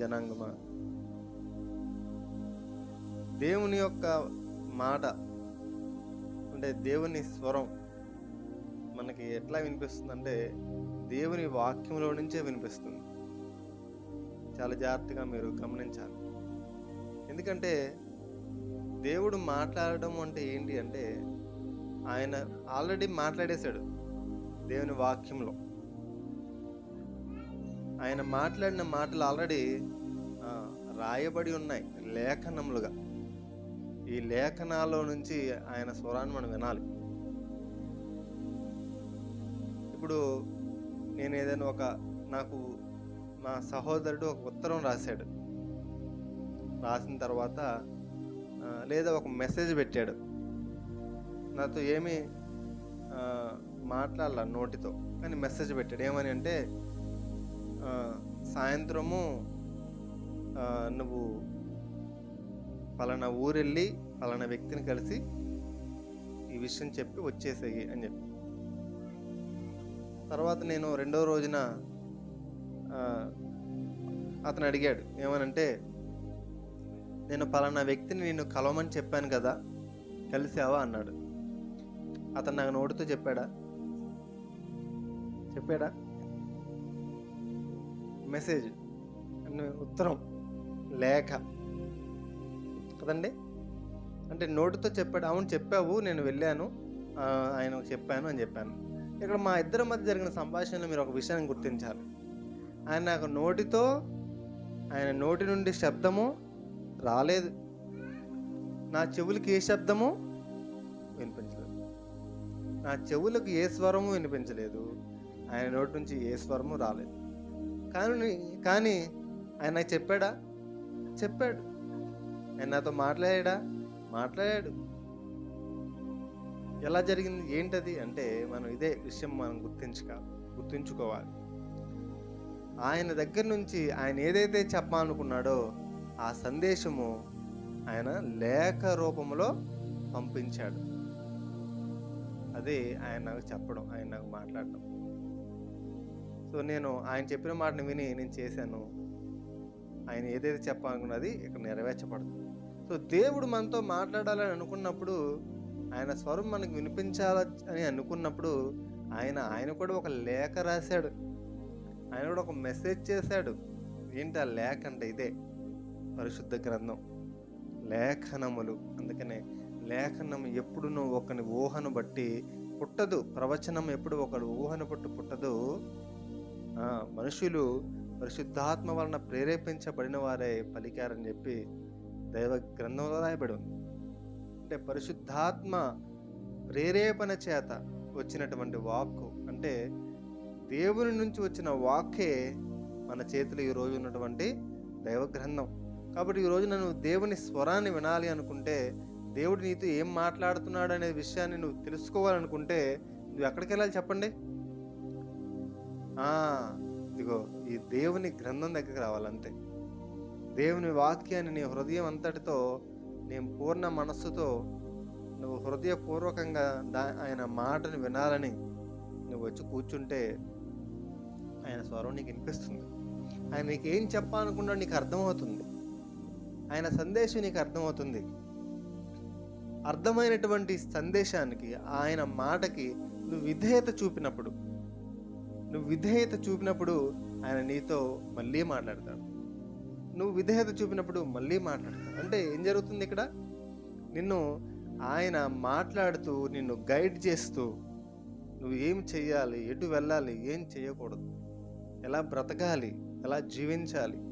జనాంగమా? దేవుని యొక్క మాట అంటే దేవుని స్వరం మనకి ఎట్లా వినిపిస్తుంది అంటే దేవుని వాక్యంలో నుంచే వినిపిస్తుంది. చాలా జాగ్రత్తగా మీరు గమనించాలి. ఎందుకంటే దేవుడు మాట్లాడడం అంటే ఏంటి అంటే ఆయన ఆల్రెడీ మాట్లాడేశాడు దేవుని వాక్యంలో. ఆయన మాట్లాడిన మాటలు ఆల్రెడీ రాయబడి ఉన్నాయి లేఖనములుగా. ఈ లేఖనాల్లో నుంచి ఆయన స్వరాన్ని మనం వినాలి. ఇప్పుడు నేను ఏదైనా ఒక నాకు మా సహోదరుడు ఒక ఉత్తరం రాశాడు. రాసిన తర్వాత లేదా ఒక మెసేజ్ పెట్టాడు. నాతో ఏమి మాట్లాడాల నోటితో కానీ మెసేజ్ పెట్టాడు. ఏమని అంటే సాయంత్రము నువ్వు పలానా ఊరెళ్ళి పలానా వ్యక్తిని కలిసి ఈ విషయం చెప్పి వచ్చేసేయి అని చెప్పి. తర్వాత నేను రెండో రోజున అతను అడిగాడు ఏమనంటే నేను పలానా వ్యక్తిని నేను కలవమని చెప్పాను కదా కలిసావా? అన్నాడు. అతను నాకు నోటితో చెప్పాడా? చెప్పాడా? మెసేజ్ ఉత్తరం లేఖ. కదండి? అంటే నోటితో చెప్పాడు అవును చెప్పావు నేను వెళ్ళాను ఆయన చెప్పాను అని చెప్పాను. ఇక్కడ మా ఇద్దరి మధ్య జరిగిన సంభాషణలో మీరు ఒక విషయాన్ని గుర్తించాలి. ఆయన నాకు నోటితో ఆయన నోటి నుండి శబ్దము రాలేదు. నా చెవులకి ఏ శబ్దము వినిపించలేదు. నా చెవులకు ఏ స్వరము వినిపించలేదు. ఆయన నోటి నుంచి ఏ స్వరము రాలేదు. కానీ కానీ ఆయన నాకు చెప్పాడా? చెప్పాడు. ఆయన నాతో మాట్లాడా మాట్లాడాడు. ఎలా జరిగింది? ఏంటది? అంటే మనం ఇదే విషయం మనం గుర్తించుక గుర్తుంచుకోవాలి. ఆయన దగ్గర నుంచి ఆయన ఏదైతే చెప్పాలనుకున్నాడో ఆ సందేశము ఆయన లేఖ రూపంలో పంపించాడు. అదే ఆయన నాకు చెప్పడం ఆయన నాకు మాట్లాడడం. సో నేను ఆయన చెప్పిన మాటను విని నేను చేశాను. ఆయన ఏదైతే చెప్పాలనుకున్నది ఇక్కడ నెరవేర్చబడుతుంది సో దేవుడు మనతో మాట్లాడాలని అనుకున్నప్పుడు ఆయన స్వరం మనకు వినిపించాలి అని అనుకున్నప్పుడు ఆయన ఆయన కూడా ఒక లేఖ రాశాడు. ఆయన కూడా ఒక మెసేజ్ చేశాడు. ఏంటి ఆ లేఖ అంటే ఇదే పరిశుద్ధ గ్రంథం. లేఖనములు. అందుకనే లేఖనం ఎప్పుడునూ ఒకని ఊహను బట్టి పుట్టదు. ప్రవచనం ఎప్పుడు ఒకడు ఊహను బట్టి పుట్టదు. మనుషులు పరిశుద్ధాత్మ వలన ప్రేరేపించబడిన వారే పలికారని చెప్పి దైవ గ్రంథంలో రాయబడి ఉంది. అంటే పరిశుద్ధాత్మ ప్రేరేపణ చేత వచ్చినటువంటి వాక్కు అంటే దేవుని నుంచి వచ్చిన వాక్కే మన చేతిలో ఈ రోజు ఉన్నటువంటి దైవ గ్రంథం. కాబట్టి ఈ రోజు దేవుని స్వరాన్ని వినాలి అనుకుంటే దేవుడు నీతో ఏం మాట్లాడుతున్నాడు అనే విషయాన్ని నువ్వు తెలుసుకోవాలనుకుంటే నువ్వు ఎక్కడికి వెళ్ళాలి చెప్పండి? ఇదిగో ఈ దేవుని గ్రంథం దగ్గరికి రావాలంతే. దేవుని వాక్యాన్ని నీ హృదయం అంతటితో నేను పూర్ణ మనస్సుతో నువ్వు హృదయపూర్వకంగా దా ఆయన మాటను వినాలని నువ్వు వచ్చి కూర్చుంటే ఆయన స్వరం నీకు వినిపిస్తుంది. ఆయన నీకు ఏం చెప్పాలనుకున్నా నీకు అర్థమవుతుంది. ఆయన సందేశం నీకు అర్థమవుతుంది. అర్థమైనటువంటి సందేశానికి ఆయన మాటకి నువ్వు విధేయత చూపినప్పుడు నువ్వు విధేయత చూపినప్పుడు ఆయన నీతో మళ్ళీ మాట్లాడతాడు. నువ్వు విధేయత చూపినప్పుడు మళ్ళీ మాట్లాడతాడు. అంటే ఏం జరుగుతుంది ఇక్కడ? నిన్ను ఆయన మాట్లాడుతూ నిన్ను గైడ్ చేస్తూ నువ్వు ఏం చెయ్యాలి ఎటు వెళ్ళాలి ఏం చేయకూడదు. ఎలా బ్రతకాలి ఎలా జీవించాలి.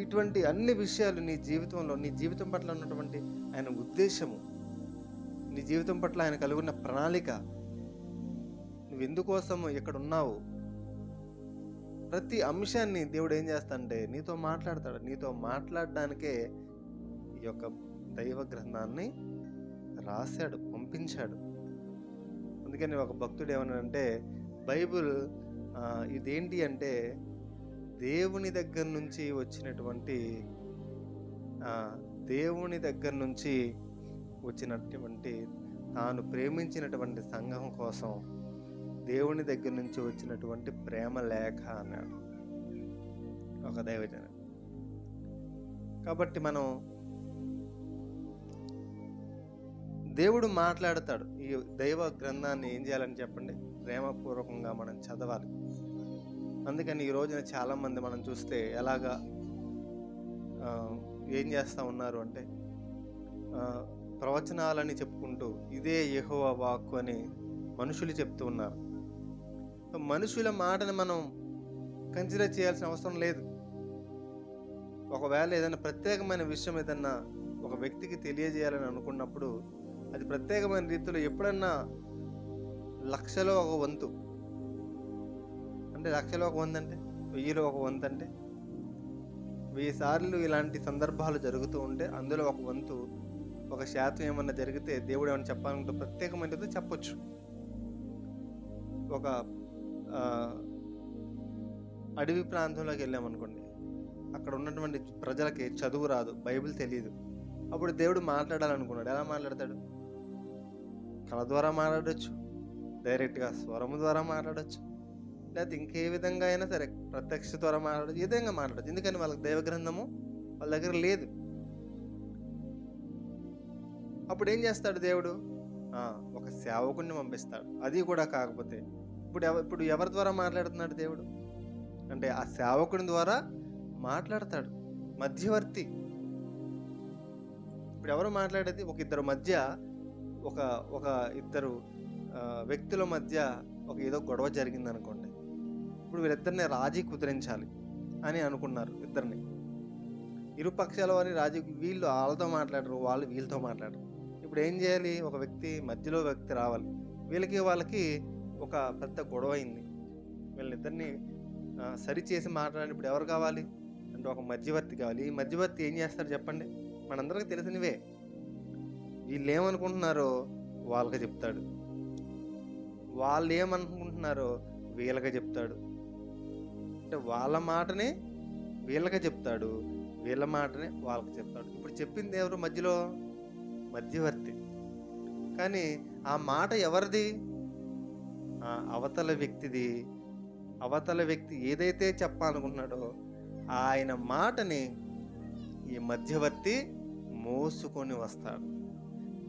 ఇటువంటి అన్ని విషయాలు నీ జీవితంలో నీ జీవితం పట్ల ఉన్నటువంటి ఆయన ఉద్దేశము నీ జీవితం పట్ల ఆయన కలిగి ఉన్న ప్రణాళిక నువ్వు ఇక్కడ ఉన్నావు ప్రతి అంశాన్ని దేవుడు ఏం చేస్తాడంటే నీతో మాట్లాడతాడు. నీతో మాట్లాడడానికే ఈ యొక్క దైవ గ్రంథాన్ని రాశాడు పంపించాడు. అందుకని ఒక భక్తుడు ఏమన్నాడంటే బైబిల్ ఇదేంటి అంటే దేవుని దగ్గర నుంచి వచ్చినటువంటి దేవుని దగ్గర నుంచి వచ్చినటువంటి తాను ప్రేమించినటువంటి సంఘం కోసం దేవుని దగ్గర నుంచి వచ్చినటువంటి ప్రేమ లేఖ అన్నాడు. ఒక దైవజన. కాబట్టి మనం దేవుడు మాట్లాడతాడు. ఈ దైవ గ్రంథాన్ని ఏం చేయాలని చెప్పండి? ప్రేమపూర్వకంగా మనం చదవాలి. అందుకని ఈ రోజున చాలామంది మనం చూస్తే ఎలాగా ఏం చేస్తూ ఉన్నారు అంటే ప్రవచనాలని చెప్పుకుంటూ ఇదే యహో వాక్కు అని మనుషులు చెప్తూ ఉన్నారు. సో మనుషుల మాటని మనం కన్సిడర్ చేయాల్సిన అవసరం లేదు. ఒకవేళ ఏదైనా ప్రత్యేకమైన విషయం ఏదన్నా ఒక వ్యక్తికి తెలియజేయాలని అనుకున్నప్పుడు అది ప్రత్యేకమైన రీతిలో ఎప్పుడన్నా లక్షలో ఒక వంతు. అంటే లక్షలో ఒక వంతు అంటే వెయ్యిలో ఒక వంతు అంటే వెయ్యి సార్లు ఇలాంటి సందర్భాలు జరుగుతూ ఉంటే అందులో ఒక వంతు ఒక శాతం ఏమన్నా జరిగితే దేవుడు ఏమైనా చెప్పాలంటే ప్రత్యేకమైనది చెప్పొచ్చు. ఒక అడవి ప్రాంతంలోకి వెళ్ళామనుకోండి అక్కడ ఉన్నటువంటి ప్రజలకి చదువు రాదు బైబిల్ తెలియదు అప్పుడు దేవుడు మాట్లాడాలనుకున్నాడు. ఎలా మాట్లాడతాడు? కళ ద్వారా మాట్లాడచ్చు డైరెక్ట్గా స్వరము ద్వారా మాట్లాడచ్చు లేకపోతే ఇంకే విధంగా అయినా సరే ప్రత్యక్ష ద్వారా మాట్లాడచ్చు ఏ విధంగా మాట్లాడచ్చు? ఎందుకని వాళ్ళకి దైవగ్రంథము వాళ్ళ దగ్గర లేదు. అప్పుడు ఏం చేస్తాడు దేవుడు? ఒక సేవకుడిని పంపిస్తాడు. అది కూడా కాకపోతే ఇప్పుడు ఇప్పుడు ఎవరి ద్వారా మాట్లాడుతున్నాడు దేవుడు? అంటే ఆ సేవకుని ద్వారా మాట్లాడతాడు. మధ్యవర్తి. ఇప్పుడు ఎవరు మాట్లాడేది? ఒక ఇద్దరు మధ్య ఒక ఒక ఇద్దరు వ్యక్తుల మధ్య ఒక ఏదో గొడవ జరిగింది అనుకోండి ఇప్పుడు వీళ్ళిద్దరిని రాజీ కుదిరించాలి అని అనుకున్నారు ఇద్దరిని. ఇరు పక్షాల వారి రాజీ వీళ్ళు వాళ్ళతో మాట్లాడరు వాళ్ళు వీళ్ళతో మాట్లాడరు. ఇప్పుడు ఏం చేయాలి? ఒక వ్యక్తి మధ్యలో వ్యక్తి రావాలి. వీళ్ళకి వాళ్ళకి ఒక పెద్ద గొడవ అయింది వీళ్ళిద్దరిని సరిచేసి సరి ఇప్పుడు ఎవరు కావాలి? అంటే ఒక మధ్యవర్తి కావాలి. ఈ మధ్యవర్తి ఏం చేస్తారు చెప్పండి? మనందరికీ తెలిసినవే. వీళ్ళు ఏమనుకుంటున్నారో వాళ్ళకి చెప్తాడు. వాళ్ళు ఏమనుకుంటున్నారో వీళ్ళకి చెప్తాడు. అంటే వాళ్ళ మాటనే వీళ్ళకి చెప్తాడు. వీళ్ళ మాటనే వాళ్ళకి చెప్తాడు. ఇప్పుడు చెప్పింది ఎవరు మధ్యలో? మధ్యవర్తి. కానీ ఆ మాట ఎవరిది? అవతల వ్యక్తిది అవతల వ్యక్తి ఏదైతే చెప్పాలనుకుంటున్నాడో ఆయన మాటని ఈ మధ్యవర్తి మోసుకొని వస్తాడు.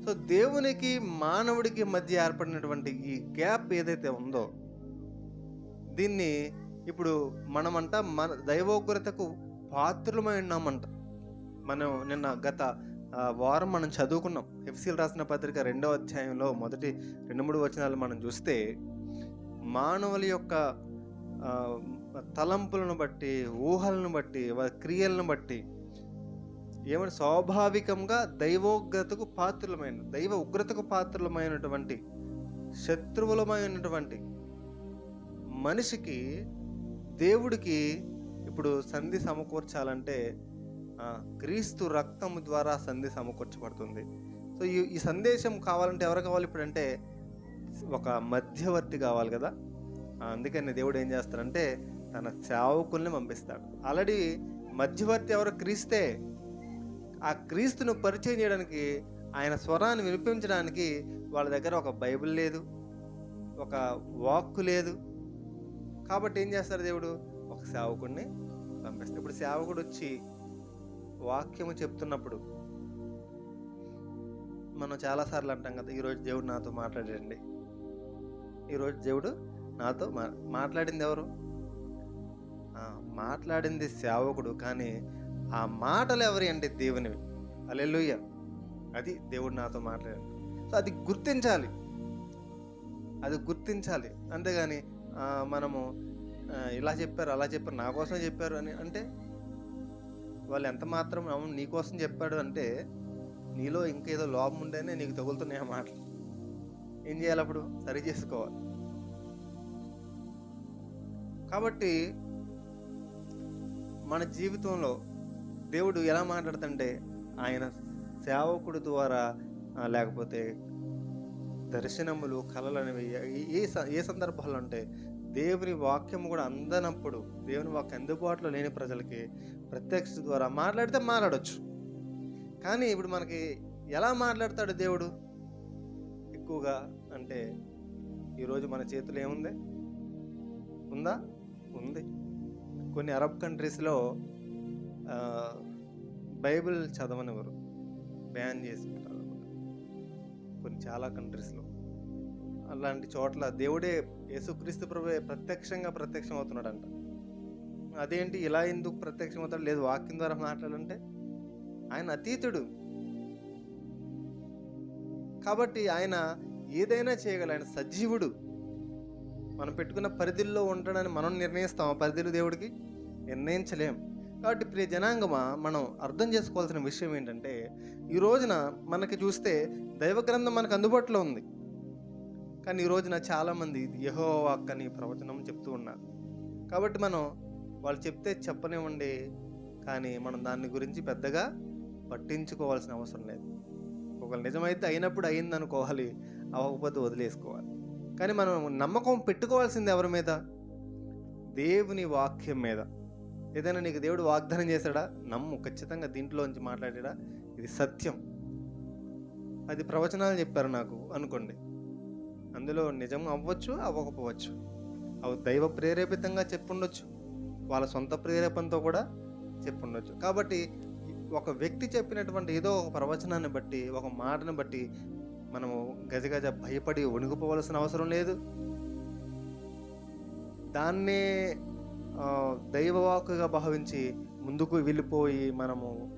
సో దేవునికి మానవుడికి మధ్య ఏర్పడినటువంటి ఈ గ్యాప్ ఏదైతే ఉందో దీన్ని ఇప్పుడు మనమంట మన దైవోగ్రతకు పాత్రులమై ఉన్నామంట. మనం నిన్న గత వారం మనం చదువుకున్నాం. ఎఫ్సీల్ రాసిన పత్రిక రెండో అధ్యాయంలో మొదటి రెండు మూడు వచనాలు మనం చూస్తే మానవుల యొక్క తలంపులను బట్టి ఊహలను బట్టి వారి క్రియలను బట్టి ఏమంటే స్వాభావికంగా దైవోగ్రతకు పాత్రలమైన దైవ ఉగ్రతకు పాత్రలమైనటువంటి శత్రువులమైనటువంటి మనిషికి దేవుడికి ఇప్పుడు సంధి సమకూర్చాలంటే క్రీస్తు రక్తము ద్వారా సంధి సమకూర్చబడుతుంది. సో ఈ ఈ సందేశం కావాలంటే ఎవరు కావాలి ఇప్పుడు అంటే ఒక మధ్యవర్తి కావాలి కదా. అందుకని దేవుడు ఏం చేస్తాడంటే తన సేవకుల్ని పంపిస్తాడు. ఆల్రెడీ మధ్యవర్తి ఎవరు? క్రీస్తే. ఆ క్రీస్తును పరిచయం చేయడానికి ఆయన స్వరాన్ని వినిపించడానికి వాళ్ళ దగ్గర ఒక బైబిల్ లేదు ఒక వాక్కు లేదు. కాబట్టి ఏం చేస్తారు దేవుడు? ఒక సేవకుడిని పంపిస్తాడు. ఇప్పుడు సేవకుడు వచ్చి వాక్యము చెప్తున్నప్పుడు మనం చాలాసార్లు అంటాం కదా ఈరోజు దేవుడు నాతో మాట్లాడండి ఈరోజు దేవుడు నాతో మా మాట్లాడింది ఎవరు మాట్లాడింది సేవకుడు కానీ ఆ మాటలు ఎవరి అంటే దేవునివి. అలెలుయ్య అది దేవుడు నాతో మాట్లాడాడు. సో అది గుర్తించాలి. అది గుర్తించాలి. అంతేగాని మనము ఇలా చెప్పారు అలా చెప్పారు నా కోసం చెప్పారు అని అంటే వాళ్ళు ఎంత మాత్రం అవును నీ కోసం చెప్పాడు అంటే నీలో ఇంకేదో లోపం ఉంటేనే నీకు తగులుతున్నాయి ఆ మాటలు. ఏం చేయాలి అప్పుడు? సరి చేసుకోవాలి. కాబట్టి మన జీవితంలో దేవుడు ఎలా మాట్లాడుతుంటే ఆయన సేవకుడు ద్వారా లేకపోతే దర్శనములు కళలు అనేవి ఏ- ఏ స- ఏ సందర్భాల్లో అంటే దేవుని వాక్యం కూడా అందనప్పుడు దేవుని వాక్యం అందుబాటులో లేని ప్రజలకి ప్రత్యక్ష ద్వారా మాట్లాడితే మాట్లాడవచ్చు కానీ ఇప్పుడు మనకి ఎలా మాట్లాడతాడు దేవుడు? ఎక్కువగా అంటే ఈరోజు మన చేతిలో ఏముంది? ఉందా? ఉంది. కొన్ని అరబ్ కంట్రీస్లో బైబిల్ చదవనివ్వరు. బ్యాన్ చేసి కొన్ని చాలా కంట్రీస్లో. అలాంటి చోట్ల దేవుడే యేసుక్రీస్తు ప్రభు ప్రత్యక్షంగా ప్రత్యక్షం అవుతున్నాడంట అదేంటి ఇలా ఎందుకు ప్రత్యక్షం అవుతాడు లేదు వాక్యం ద్వారా మాట్లాడాలంటే ఆయన అతీతుడు. కాబట్టి ఆయన ఏదైనా చేయగల ఆయన సజీవుడు. మనం పెట్టుకున్న పరిధిలో ఉంటాడని మనం నిర్ణయిస్తాం ఆ పరిధిలో దేవుడికి నిర్ణయించలేం. కాబట్టి ప్రియ జనాంగమా మనం అర్థం చేసుకోవాల్సిన విషయం ఏంటంటే ఈ రోజున మనకి చూస్తే దైవ గ్రంథం మనకు అందుబాటులో ఉంది. కానీ ఈ రోజున చాలామంది యహో వాక్ అని ప్రవచనం చెప్తూ ఉన్నారు. కాబట్టి మనం వాళ్ళు చెప్తే చెప్పనివ్వండి కానీ మనం దాని గురించి పెద్దగా పట్టించుకోవాల్సిన అవసరం లేదు. ఒకవేళ నిజమైతే అయినప్పుడు అయింది అనుకోవాలి అవ్వకపోతే వదిలేసుకోవాలి. కానీ మనం నమ్మకం పెట్టుకోవాల్సింది ఎవరి మీద? దేవుని వాక్యం మీద. ఏదైనా నీకు దేవుడు వాగ్దానం చేశాడా? నమ్ము ఖచ్చితంగా దీంట్లోంచి మాట్లాడాడా? ఇది సత్యం. అది ప్రవచనాలు చెప్పారు నాకు అనుకోండి. అందులో నిజం అవ్వచ్చు అవ్వకపోవచ్చు. అవి దైవ ప్రేరేపితంగా చెప్పుండొచ్చు. వాళ్ళ సొంత ప్రేరేపణతో కూడా చెప్పుండొచ్చు. కాబట్టి ఒక వ్యక్తి చెప్పినటువంటి ఏదో ఒక ప్రవచనాన్ని బట్టి ఒక మాటను బట్టి మనము గజగజ భయపడి వణిగిపోవలసిన అవసరం లేదు. దాన్నే దైవవాకుగా భావించి ముందుకు వెళ్ళిపోయి మనము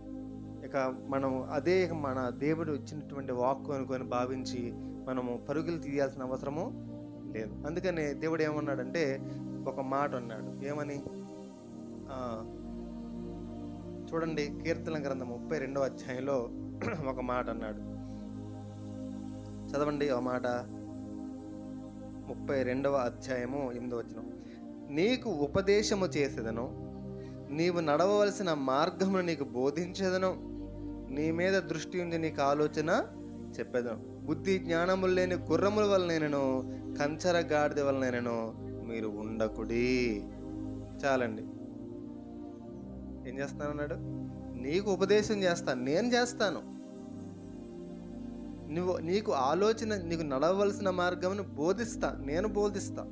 ఇక మనం అదే మన దేవుడు ఇచ్చినటువంటి వాక్కు అనుకొని భావించి మనము పరుగులు తీయాల్సిన అవసరము లేదు. అందుకని దేవుడు ఏమన్నాడంటే ఒక మాట అన్నాడు. ఏమని? చూడండి కీర్తన గ్రంథం ముప్పై రెండవ అధ్యాయంలో ఒక మాట అన్నాడు. చదవండి ఆ మాట. ముప్పై రెండవ అధ్యాయము ఎనిమిదో వచ్చిన నీకు ఉపదేశము చేసేదను నీవు నడవవలసిన మార్గమును నీకు బోధించేదను నీ మీద దృష్టి ఉంది నీకు ఆలోచన చెప్పేదను. బుద్ధి జ్ఞానములు లేని గుర్రముల వలనైనను కంచర గాడిద వలనైనను మీరు ఉండకుడి. చాలండి. ఏం చేస్తానన్నాడు నీకు ఉపదేశం చేస్తాను నేను చేస్తాను. నువ్వు నీకు ఆలోచన నీకు నడవలసిన మార్గంను బోధిస్తా నేను బోధిస్తా.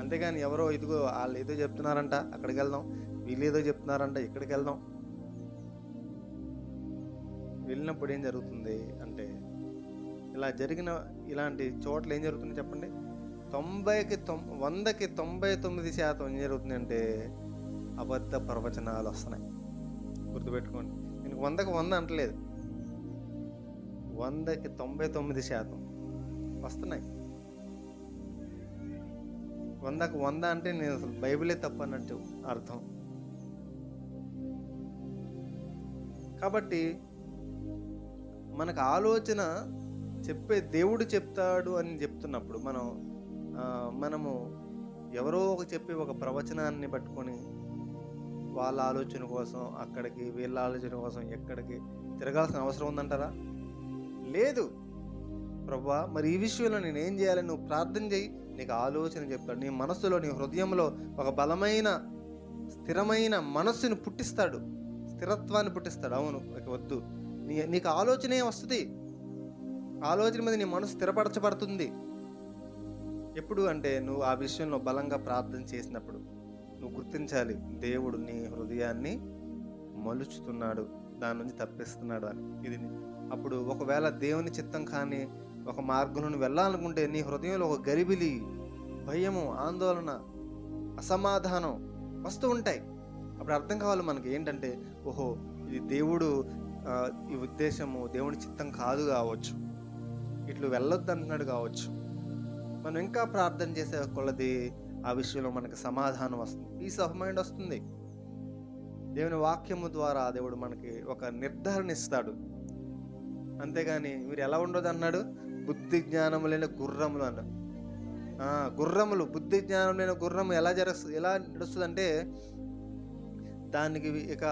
అంతేగాని ఎవరో ఇదిగో వాళ్ళు ఏదో చెప్తున్నారంట అక్కడికి వెళ్దాం వీళ్ళు ఏదో చెప్తున్నారంట ఇక్కడికి వెళ్దాం వెళ్ళినప్పుడు ఏం జరుగుతుంది అంటే ఇలా జరిగిన ఇలాంటి చోట్ల ఏం జరుగుతుంది చెప్పండి? తొంభైకి తొం వందకి తొంభై తొమ్మిది శాతం ఏం జరుగుతుంది అంటే అబద్ధ ప్రవచనాలు వస్తున్నాయి. గుర్తుపెట్టుకోండి. నేను వందకి వంద అంటలేదు. వందకి తొంభై తొమ్మిది శాతం వస్తున్నాయి. వందకు వంద అంటే నేను అసలు బైబిలే తప్ప అన్నట్టు అర్థం. కాబట్టి మనకు ఆలోచన చెప్పే దేవుడు చెప్తాడు అని చెప్తున్నప్పుడు మనం మనము ఎవరో ఒక చెప్పే ఒక ప్రవచనాన్ని పట్టుకొని వాళ్ళ ఆలోచన కోసం అక్కడికి వీళ్ళ ఆలోచన కోసం ఎక్కడికి తిరగాల్సిన అవసరం ఉందంటారా? లేదు. ప్రభా మరి ఈ విషయంలో నేను ఏం చేయాలి? నువ్వు ప్రార్థన చేయి. నీకు ఆలోచన చెప్తాడు. నీ మనస్సులో నీ హృదయంలో ఒక బలమైన స్థిరమైన మనస్సును పుట్టిస్తాడు. స్థిరత్వాన్ని పుట్టిస్తాడు. అవును ఇక వద్దు. నీ నీకు ఆలోచనే వస్తుంది. ఆలోచన మీద నీ మనసు స్థిరపరచబడుతుంది. ఎప్పుడు అంటే నువ్వు ఆ విషయంలో బలంగా ప్రార్థన చేసినప్పుడు. నువ్వు గుర్తించాలి. దేవుడు నీ హృదయాన్ని మలుచుతున్నాడు. దాని నుంచి తప్పిస్తున్నాడు అని. ఇది అప్పుడు ఒకవేళ దేవుని చిత్తం కానీ ఒక మార్గంలో వెళ్ళాలనుకుంటే నీ హృదయంలో ఒక గరిబిలి భయము ఆందోళన అసమాధానం వస్తూ ఉంటాయి. అప్పుడు అర్థం కావాలి మనకి ఏంటంటే ఓహో ఇది దేవుడు ఈ ఉద్దేశము దేవుని చిత్తం కాదు కావచ్చు. ఇట్లు వెళ్ళొద్దు అంటున్నాడు కావచ్చు. మనం ఇంకా ప్రార్థన చేసే కొలది ఆ విషయంలో మనకి సమాధానం వస్తుంది. పీస్ ఆఫ్ మైండ్ వస్తుంది. దేవుని వాక్యము ద్వారా దేవుడు మనకి ఒక నిర్ధారణ ఇస్తాడు. అంతేగాని మీరు ఎలా ఉండదు అన్నాడు? బుద్ధి జ్ఞానం లేని గుర్రములు అన్నాడు. గుర్రములు బుద్ధి జ్ఞానం లేని గుర్రం ఎలా జరుస్తుంది ఎలా నడుస్తుందంటే దానికి ఇక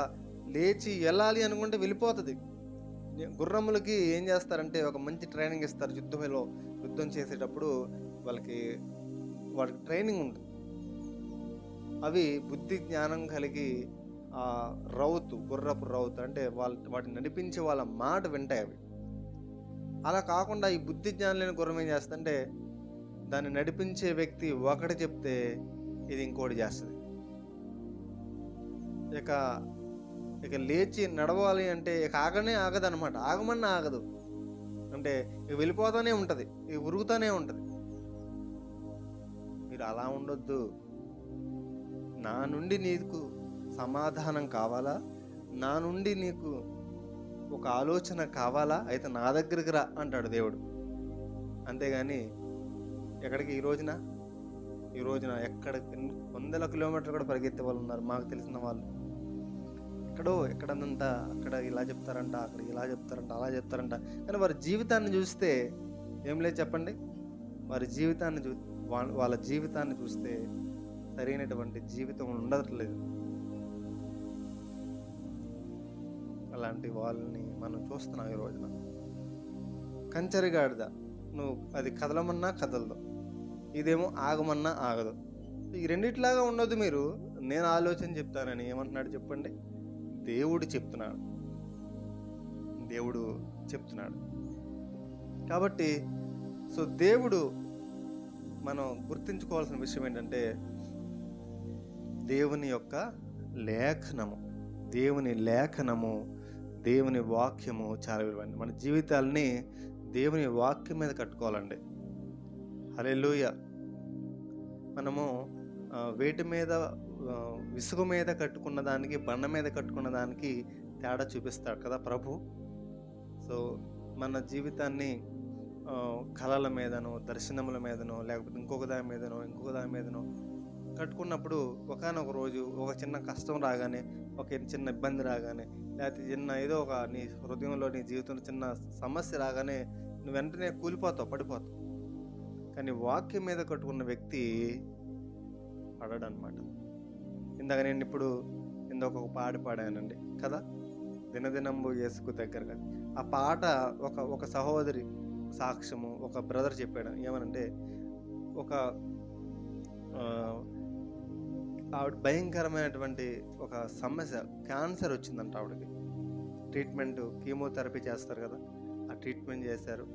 లేచి వెళ్ళాలి అనుకుంటే వెళ్ళిపోతుంది. గుర్రములకి ఏం చేస్తారంటే ఒక మంచి ట్రైనింగ్ ఇస్తారు. యుద్ధంలో యుద్ధం చేసేటప్పుడు వాళ్ళకి వాడికి ట్రైనింగ్ ఉంటుంది. అవి బుద్ధి జ్ఞానం కలిగి ఆ రౌతు గుర్రపు రౌతు అంటే వాళ్ళ వాటిని నడిపించే వాళ్ళ మాట వింటాయి అవి. అలా కాకుండా ఈ బుద్ధి జ్ఞానం లేని గుర్రం ఏం చేస్తుందంటే దాన్ని నడిపించే వ్యక్తి ఒకటి చెప్తే ఇది ఇంకోటి చేస్తుంది. ఇక ఇక లేచి నడవాలి అంటే ఇక ఆగనే ఆగదు అనమాట ఆగమన్నా ఆగదు. అంటే ఇక వెళ్ళిపోతూనే ఉంటుంది. ఇక ఉరుగుతూనే ఉంటుంది. మీరు అలా ఉండొద్దు. నా నుండి నీకు సమాధానం కావాలా? నా నుండి నీకు ఒక ఆలోచన కావాలా? అయితే నా దగ్గరికి రా అంటాడు దేవుడు. అంతేగాని ఎక్కడికి? ఈ రోజున? ఈ రోజున ఎక్కడ? వందల కిలోమీటర్లు కూడా పరిగెత్తే వాళ్ళు ఉన్నారు. మాకు తెలిసిన వాళ్ళు. ఎక్కడో ఎక్కడనంట అక్కడ ఇలా చెప్తారంట అక్కడ ఇలా చెప్తారంట అలా చెప్తారంట. కానీ వారి జీవితాన్ని చూస్తే ఏం లేదు చెప్పండి? వారి జీవితాన్ని చూ వాళ్ళ వాళ్ళ జీవితాన్ని చూస్తే సరైనటువంటి జీవితం ఉండట్లేదు. అలాంటి వాళ్ళని మనం చూస్తున్నాం ఈ రోజున. కంచరిగాడిద. నువ్వు అది కదలమన్నా కదలదు. ఇదేమో ఆగమన్నా ఆగదు. ఈ రెండిట్లాగా ఉండదు మీరు. నేను ఆలోచన చెప్తానని ఏమంటున్నాడు చెప్పండి? దేవుడు చెప్తున్నాడు. దేవుడు చెప్తున్నాడు. కాబట్టి సో దేవుడు మనం గుర్తుంచుకోవాల్సిన విషయం ఏంటంటే దేవుని యొక్క లేఖనము దేవుని లేఖనము దేవుని వాక్యము చాలా విలువైనది. మన జీవితాల్ని దేవుని వాక్యం మీద కట్టుకోవాలండి. హల్లెలూయ. మనము వేటి మీద విసుగు మీద కట్టుకున్న దానికి బండ మీద కట్టుకున్న దానికి తేడా చూపిస్తాడు కదా ప్రభు. సో మన జీవితాన్ని కళల మీదనో దర్శనముల మీదనో లేకపోతే ఇంకొక దాని మీదనో ఇంకొక దాని మీదనో కట్టుకున్నప్పుడు ఒకనొక రోజు ఒక చిన్న కష్టం రాగానే ఒక చిన్న ఇబ్బంది రాగానే లేకపోతే చిన్న ఏదో ఒక నీ హృదయంలో నీ జీవితంలో చిన్న సమస్య రాగానే నువ్వు వెంటనే కూలిపోతావు పడిపోతావు. కానీ వాక్యం మీద కట్టుకున్న వ్యక్తి పడడనమాట. అనమాట ఇందాక నేను ఇప్పుడు ఇందాక ఒక పాట పాడానండి. కదా? దినదినంబు యేసుకు దగ్గరగా. ఆ పాట ఒక ఒక సహోదరి సాక్ష్యము ఒక బ్రదర్ చెప్పాడు. ఏమనంటే ఒక ఆవిడ భయంకరమైనటువంటి ఒక సమస్య క్యాన్సర్ వచ్చిందంట ఆవిడకి. ట్రీట్మెంట్ కీమోథెరపీ చేస్తారు కదా ఆ ట్రీట్మెంట్ చేశారు.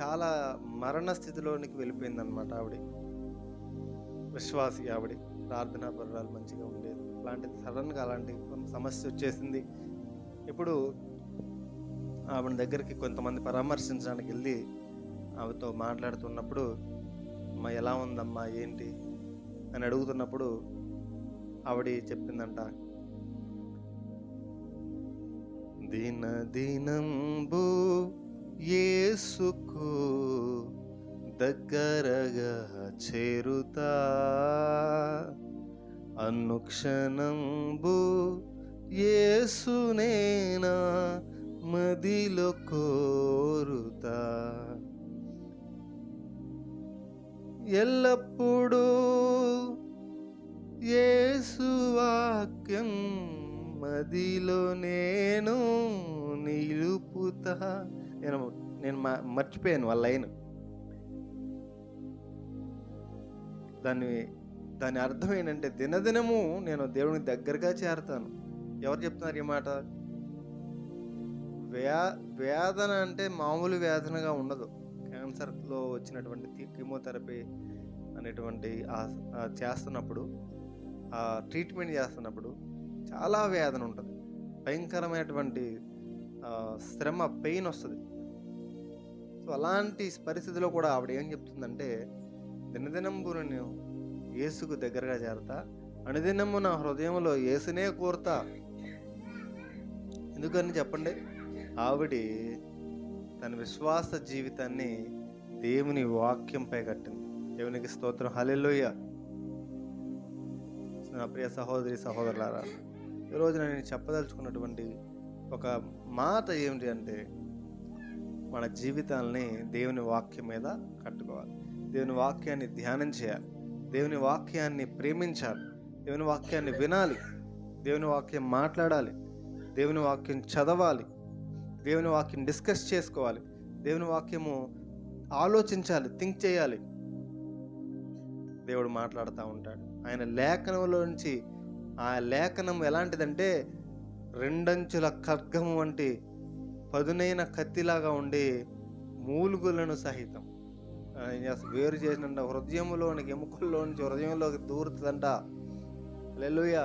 చాలా మరణ స్థితిలోనికి వెళ్ళిపోయిందనమాట ఆవిడ. విశ్వాసి ఆవిడ. ప్రార్థనా పర్వాలు మంచిగా ఉండేది. అలాంటిది సడన్గా అలాంటి కొంత సమస్య వచ్చేసింది. ఇప్పుడు ఆవిడ దగ్గరికి కొంతమంది పరామర్శించడానికి వెళ్ళి ఆమెతో మాట్లాడుతున్నప్పుడు అమ్మ ఎలా ఉందమ్మా? ఏంటి? అని అడుగుతున్నప్పుడు ఆవిడ చెప్పిందంట దిన దినంబు ఏసుకు దగ్గరగా చేరుతా. అనుక్షణంబు ఏసునేనా మదిలో కోరుతా. ఎల్లప్పుడూ ఏసువాక్యం మదిలో నేను నిలుపుతా. నేను నేను మ- మర్చిపోయాను వాళ్ళ లైన్. దాన్ని దాని అర్థం ఏంటంటే దినదినము నేను దేవునికి దగ్గరగా చేరతాను. ఎవరు చెప్తున్నారు ఈ మాట? వ్యా వేదన అంటే మామూలు వేదనగా ఉండదు. క్యాన్సర్లో వచ్చినటువంటి కీమోథెరపీ అనేటువంటి చేస్తున్నప్పుడు ఆ ట్రీట్మెంట్ చేస్తున్నప్పుడు చాలా వేదన ఉంటుంది. భయంకరమైనటువంటి శ్రమ పెయిన్ వస్తుంది. సో అలాంటి పరిస్థితిలో కూడా ఆవిడ ఏం చెప్తుందంటే దినదినంబు నేను యేసుకు దగ్గరగా చేరతా అనుదినము నా హృదయంలో యేసునే కోరుతా. ఎందుకని చెప్పండి? ఆవిడ తన విశ్వాస జీవితాన్ని దేవుని వాక్యంపై కట్టింది. దేవునికి స్తోత్రం. హలెలోయ నా ప్రియ సహోదరి సహోదరులారా ఈరోజు నేను చెప్పదలుచుకున్నటువంటి ఒక మాట ఏమిటి అంటే మన జీవితాలని దేవుని వాక్యం మీద కట్టుకోవాలి. దేవుని వాక్యాన్ని ధ్యానం చేయాలి. దేవుని వాక్యాన్ని ప్రేమించాలి. దేవుని వాక్యాన్ని వినాలి. దేవుని వాక్యం మాట్లాడాలి. దేవుని వాక్యం చదవాలి. దేవుని వాక్యం డిస్కస్ చేసుకోవాలి. దేవుని వాక్యము ఆలోచించాలి థింక్ చేయాలి. దేవుడు మాట్లాడుతూ ఉంటాడు. ఆయన లేఖనంలో నుంచి ఆ లేఖనం ఎలాంటిదంటే రెండంచుల ఖడ్గము వంటి పదునైన కత్తిలాగా ఉండి మూలుగులను సహితం. వేరు చేసిన హృదయంలోనికి ఎముకల్లోంచి హృదయంలోకి దూరుతుందంట. లెలుయ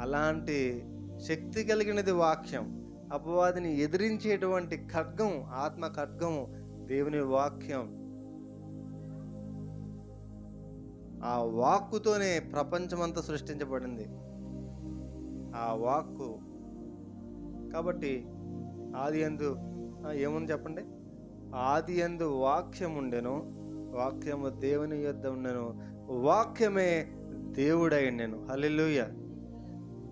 అలాంటి శక్తి కలిగినది వాక్యం. అపవాదిని ఎదిరించేటువంటి ఖడ్గం ఆత్మ ఖడ్గం దేవుని వాక్యం. ఆ వాక్కుతోనే ప్రపంచమంతా సృష్టించబడింది. ఆ వాక్కు. కాబట్టి ఆది ఎందు ఏముంది చెప్పండి? ఆది ఎందు వాక్యం ఉండెను వాక్యము దేవుని యొద్ద ఉండెను వాక్యమే దేవుడై ఉండెను హల్లెలూయా.